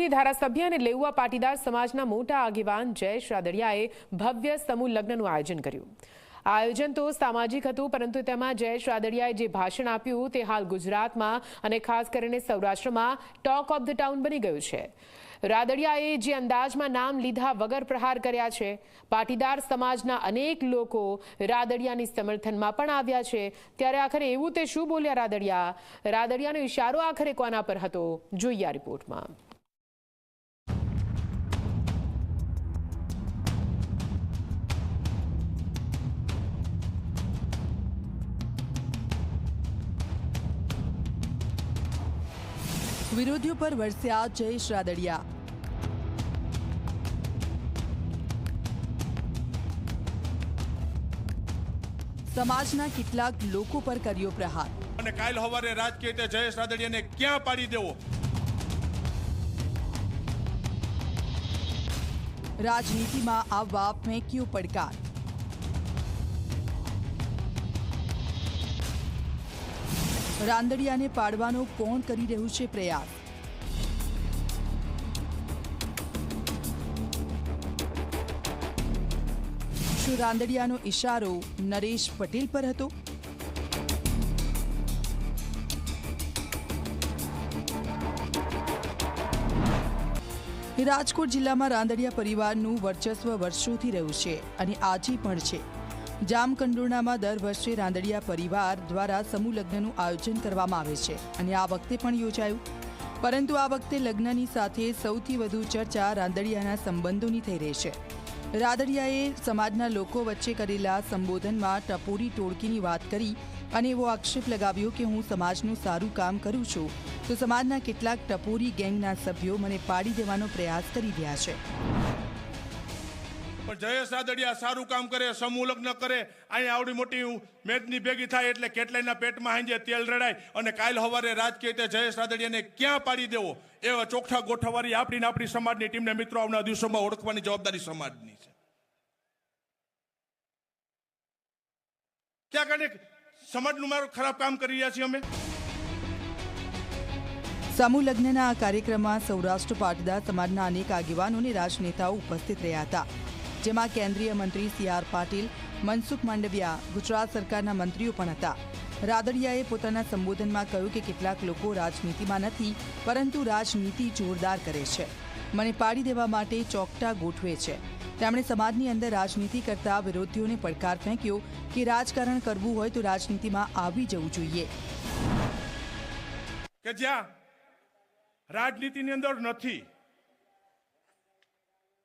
રાજનીતિ ધારાસભ્ય અને લેઉવા પાટીદાર સમાજના મોટા આગેવાન જયેશ રાદડિયાએ ભવ્ય સમૂહ લગ્નનું આયોજન કર્યું. આયોજન તો સામાજિક હતું, પરંતુ તેમાં જયેશ રાદડિયાએ જે ભાષણ આપ્યું તે હાલ ગુજરાતમાં અને ખાસ કરીને સૌરાષ્ટ્રમાં ટોક ઓફ ધ ટાઉન બની ગયું છે. રાદડિયાએ જે અંદાજમાં નામ લીધા વગર પ્રહાર કર્યા છે, પાટીદાર સમાજના અનેક લોકો રાદડિયાની સમર્થનમાં પણ આવ્યા છે. ત્યારે આખરે એવું તે શું બોલ્યા રાદડિયા? રાદડિયાનો ઇશારો આખરે કોના પર હતો? જોઈએ રિપોર્ટમાં. વિરોધીઓ પર વરસ્યા જયેશ રાદડિયા. સમાજના કેટલાક લોકો પર કર્યો પ્રહાર. અને કાલ હવારે રાજકીય રીતે જયેશ રાદડિયાને ક્યાં પાડી દેવો? રાજનીતિમાં આવવા ફેંક્યો પડકાર. રાંદડિયાને પાડવાનો કોણ કરી રહ્યું છે પ્રયાસ? શું રાંદડિયાનો ઇશારો નરેશ પટેલ પર હતો? રાજકોટ જિલ્લામાં રાંદડિયા પરિવારનું વર્ચસ્વ વર્ષોથી રહ્યું છે અને આજે પણ છે. જામકંડોરણામાં દર વર્ષે રાંદડિયા પરિવાર દ્વારા સમૂહ લગ્નનું આયોજન કરવામાં આવે છે અને આ વખતે પણ યોજાયું. પરંતુ આ વખતે લગ્નની સાથે સૌથી વધુ ચર્ચા રાંદડિયાના સંબંધોની થઈ રહી છે. રાદડિયાએ સમાજના લોકો વચ્ચે કરેલા સંબોધનમાં ટપોરી ટોળકીની વાત કરી અને એવો આક્ષેપ લગાવ્યો કે હું સમાજનું સારું કામ કરું છું, તો સમાજના કેટલાક ટપોરી ગેંગના સભ્યો મને પાડી દેવાનો પ્રયાસ કરી રહ્યા છે. પણ જયેશ રાદડિયા સારું કામ કરે, સમૂહ લગ્ન કરે. અહીંયા આવડી મોટી મેદની ભેગી થાય એટલે કેટલાયના પેટમાં હાંજે તેલ રડાય અને કાલ સવારે રાજકીય રીતે જયેશ રાદડિયાને ક્યાં પાડી દેવો? એવા ચોખ્ઠા ગોઠવવાની આપણીને આપણી સમાજની ટીમને મિત્રો આવનાર દિવસોમાં ઓળખવાની જવાબદારી સમાજની છે. ક્યાં કાને સમાજનું મારું ખરાબ કામ કરી રહ્યા છીએ અમે? સમૂહ લગ્નના આ કાર્યક્રમમાં સૌરાષ્ટ્ર પાટીદાર સમાજના અનેક આગેવાનો અને રાજનેતાઓ ઉપસ્થિત રહ્યા હતા. જેમાં કેન્દ્રીય મંત્રી સી આર પાટીલ, મનસુખ માંડવિયા, ગુજરાત સરકારના મંત્રીઓ પણ હતા. રાદડિયાએ પોતાના સંબોધનમાં કહ્યું કે કેટલાક લોકો રાજનીતિમાં નથી, પરંતુ રાજનીતિ જોરદાર કરે છે. મને પાડી દેવા માટે ચોકટા ગોઠવે છે. તેમણે સમાજની અંદર રાજનીતિ કરતા વિરોધીઓને પડકાર ફેંક્યો કે રાજકારણ કરવું હોય તો રાજનીતિમાં આવી જવું જોઈએ. કે જ્યાં રાજનીતિની અંદર નથી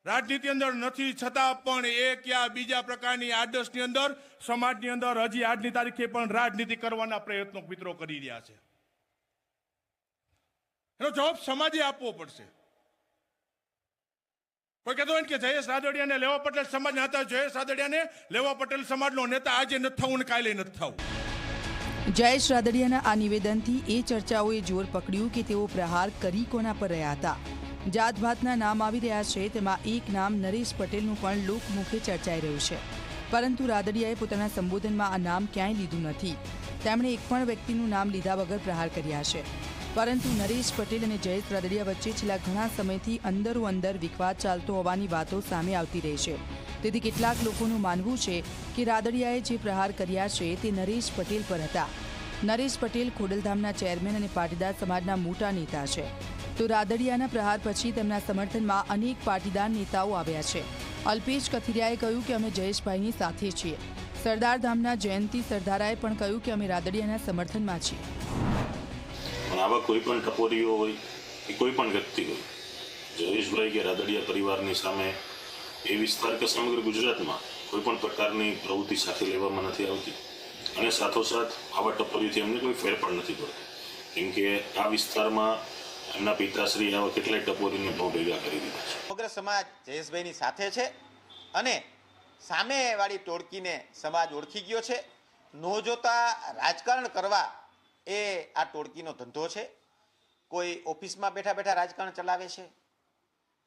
રાજનીતિ અંદર નથી, છતાં પણ એક યા બીજા પ્રકારની આદર્શની અંદર, સમાજની અંદર હજી આજની તારીખે પણ રાજનીતિ કરવાના પ્રયત્નો મિત્રો કરી રહ્યા છે. એનો જવાબ સમાજે આપવો પડશે. કોઈ કહેતો હોય કે જયેશ રાદડિયાને લેવા પટેલ સમાજના હતા, જયેશ રાદડિયાને લેવા પટેલ સમાજનો નેતા આજે નથી થવું ને કાલે નથી થવું જયેશ રાદડિયાના આ નિવેદનથી એ ચર્ચાઓએ જોર પકડ્યું કે તેઓ પ્રહાર કરી કોના પર રહ્યા હતા? જાત ભાતના નામ આવી રહ્યા છે, તેમાં એક નામ નરેશ પટેલનું પણ લોકમુખે ચર્ચાઈ રહ્યું છે. પરંતુ રાદડિયાએ પોતાના સંબોધનમાં આ નામ ક્યાંય લીધું નથી. તેમણે એક પણ વ્યક્તિનું નામ લીધા વગર પ્રહાર કર્યા છે. પરંતુ નરેશ પટેલ અને જયેશ રાદડિયા વચ્ચે છેલ્લા ઘણા સમયથી અંદરો અંદર વિખવાદ ચાલતો હોવાની વાતો સામે આવતી રહી છે. તેથી કેટલાક લોકોનું માનવું છે કે રાદડિયાએ જે પ્રહાર કર્યા છે, તે નરેશ પટેલ પર હતા. નરેશ પટેલ ખોડલધામના ચેરમેન અને પાટીદાર સમાજના મોટા નેતા છે. તો રાદડિયાના પ્રહાર પછી તેમના સમર્થનમાં અનેક પાટીદાર નેતાઓ આવ્યા છે. અલ્પેશ કથિરિયાએ કહ્યું કે અમે જયેશભાઈની સાથે છીએ. સરદાર ધામના જયંતિ સરદારાએ પણ કહ્યું કે અમે રાદડિયાના સમર્થનમાં છીએ. આવા કોઈ પણ ટપોરીઓ હોય કે કોઈ પણ વ્યક્તિ હોય, જયેશભાઈ કે રાદડિયા પરિવારની સામે એ વિસ્તાર કે સમગ્ર ગુજરાતમાં કોઈ પણ પ્રકારની પ્રવૃત્તિ સાથે લેવામાં નથી આવતી. અને સાથોસાથ આવા ટપોરીથી એમને કોઈ ફેર પણ નથી પડતો કેમ કે આ વિસ્તારમાં એમના પિતાશ્રી આવા કેટલાય ટપોરીને બહુ ભેગા કરી દીધા છે. સમગ્ર સમાજ જયેશભાઈની સાથે છે અને સામેવાળી ટોળકીને સમાજ ઓળખી ગયો છે. નો જોતા રાજકારણ કરવા એ આ ટોળકીનો ધંધો છે. કોઈ ઓફિસમાં બેઠા બેઠા રાજકારણ ચલાવે છે.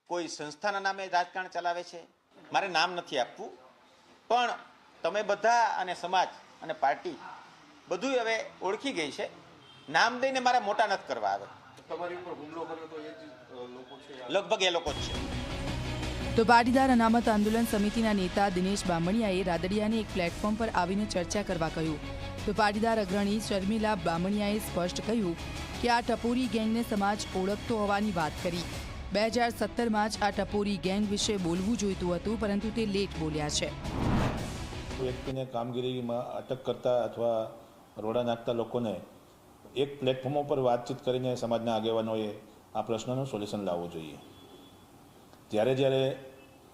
કોઈ સંસ્થાના નામે રાજકારણ ચલાવે છે. મારે નામ નથી આપવું. પણ તમે બધા અને સમાજ અને પાર્ટી બધું હવે ઓળખી ગઈ છે. નામ દઈને મારે મોટા નથી કરવા આવે. તમારી ઉપર હુમલો કર્યો તો એ જ અ, લોકો છે લગભગ એ લોકો જ છે. તો પાટીદાર અનામત આંદોલન સમિતિના નેતા દિનેશ બામણિયાએ રાદડિયાને એક પ્લેટફોર્મ પર આવીને ચર્ચા કરવા કહ્યું. તો પાટીદાર અગ્રણી શર્મિલા બામણિયાએ સ્પષ્ટ કહ્યું કે આ ટપોરી ગેંગને સમાજ ઓળખતો હોવાની વાત કરી. બે હજાર સત્તરમાં જ આ ટપોરી ગેંગ વિશે બોલવું જોઈતું હતું પરંતુ તે લેટ બોલ્યા છે. વ્યક્તિને કામગીરીમાં અટક કરતા અથવા રોડા નાખતા લોકોને એક પ્લેટફોર્મ ઉપર વાતચીત કરીને સમાજના આગેવાનોએ આ પ્રશ્નનું સોલ્યુશન લાવવું જોઈએ. જ્યારે જ્યારે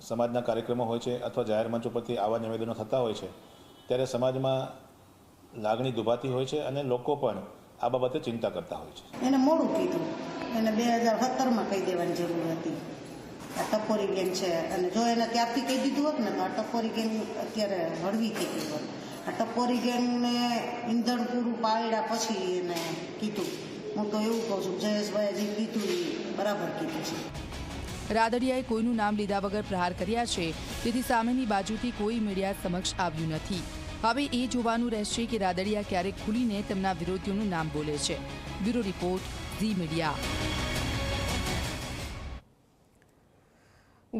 સમાજના કાર્યક્રમો હોય છે અથવા જાહેર મંચ ઉપરથી આવા નિવેદનો થતા હોય છે, ત્યારે સમાજમાં લાગણી દુભાતી હોય છે અને લોકો પણ આ બાબતે ચિંતા કરતા હોય છે. એને મોડું કીધું. એને બે હજાર સત્તરમાં કહી દેવાની જરૂર હતી. આ ટપોરી ગેંગ છે. અને જો એને ત્યારથી કહી દીધું હોત ને, તો આ ટપોરી ગેંગ અત્યારે હળવી થઈ ગઈ હોત. આ ટપોરી ગેંગને ઈંધણ પૂરું પાડ્યા પછી એને કીધું. હું તો એવું કહું છું જયેશભાઈએ કીધું બરાબર કીધું છે. રાદડિયાએ કોઈનું નામ લીધા વગર પ્રહાર કર્યા છે, તેથી સામેની બાજુથી કોઈ મીડિયા સમક્ષ આવ્યું નથી. હવે એ જોવાનું રહેશે કે રાદડિયા ક્યારેક ખુલીને તેમના વિરોધીઓનું નામ બોલે છે. Bureau report, Zee Media.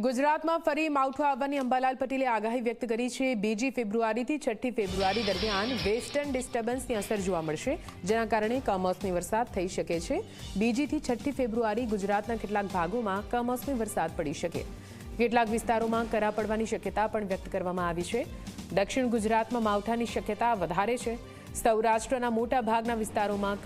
ગુજરાતમાં ફરી માવઠું આવવાની અંબાલાલ પટેલે આગાહી વ્યક્ત કરી છે. બીજી ફેબ્રુઆરીથી છઠ્ઠી ફેબ્રુઆરી દરમિયાન વેસ્ટર્ન ડિસ્ટર્બન્સની અસર જોવા મળશે, જેના કારણે કમોસમી વરસાદ થઈ શકે છે. બીજીથી છઠ્ઠી ફેબ્રુઆરી ગુજરાતના કેટલાક ભાગોમાં કમોસમી વરસાદ પડી શકે. કેટલાક વિસ્તારોમાં કરા પડવાની શક્યતા પણ વ્યક્ત કરવામાં આવી છે. દક્ષિણ ગુજરાતમાં માવઠાની શક્યતા વધારે છે. સૌરાષ્ટ્રના મોટા ભાગના વિસ્તારોમાં